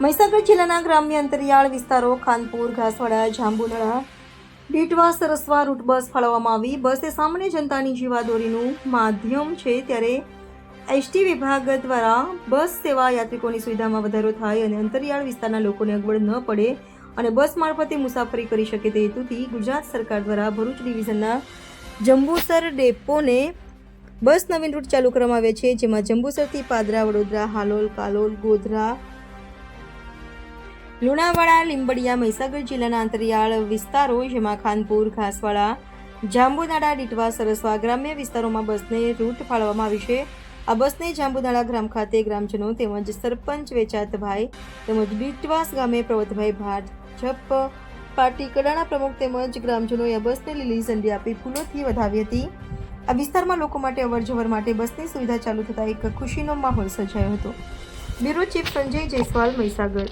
મહીસાગર જિલ્લાના ગ્રામ્ય અંતરિયાળ વિસ્તારો ખાનપુર, ઘાસવાડા, જાંબુનળા, ડીટવા, સરસવા, રૂટ બસ ફાળવવામાં આવી. બસ એ સામાન્ય જનતાની જીવાદોરીનું માધ્યમ છે. ત્યારે એસટી વિભાગ દ્વારા બસ સેવા યાત્રિકોની સુવિધામાં વધારો થાય અને અંતરિયાળ વિસ્તારના લોકોને અગવડ ન પડે અને બસ મારફતે મુસાફરી કરી શકે તે હેતુથી ગુજરાત સરકાર દ્વારા ભરૂચ ડિવિઝનના જંબુસર ડેપોને બસ નવીન રૂટ ચાલુ કરવામાં આવે છે. જેમાં જંબુસરથી પાદરા, વડોદરા, હાલોલ, કાલોલ, ગોધરા લુણાવાડા, લીંબડિયા, મહીસાગર જિલ્લાના અંતરિયાળ વિસ્તારો, જેમાં ખાનપુર, ઘાસવાડા જાંબુનાડા ડીટવા, સરસવા ગ્રામ્ય વિસ્તારોમાં બસને રૂટ ફાળવવામાં આવી છે. આ બસને જાંબુનાળા ગ્રામ ખાતે ગ્રામજનો તેમજ સરપંચ વેચાતભાઈ તેમજ ડીટવાસ ગામે પ્રવતભાઈ ભાજપ પાર્ટી કડાણા પ્રમુખ તેમજ ગ્રામજનોએ આ બસને લીલી ઝંડી આપી ફૂલોથી વધાવી હતી. આ વિસ્તારમાં લોકો માટે અવરજવર માટે બસની સુવિધા ચાલુ થતાં એક ખુશીનો માહોલ સર્જાયો હતો. Bureau chief Sanjay Jaiswal, Mahisagar.